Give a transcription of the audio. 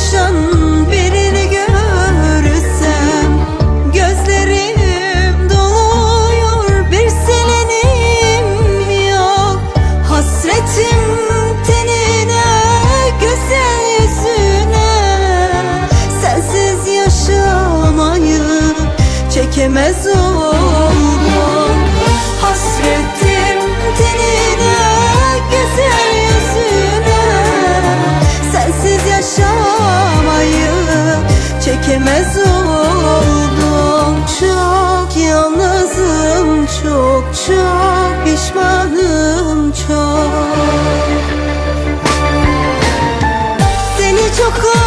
Sarhoşun birini görürsem Gözlerim doluyor bir silenim yok. Hasretim tenine güzel yüzüne. Sensiz yaşamayı çekemez o Ruhu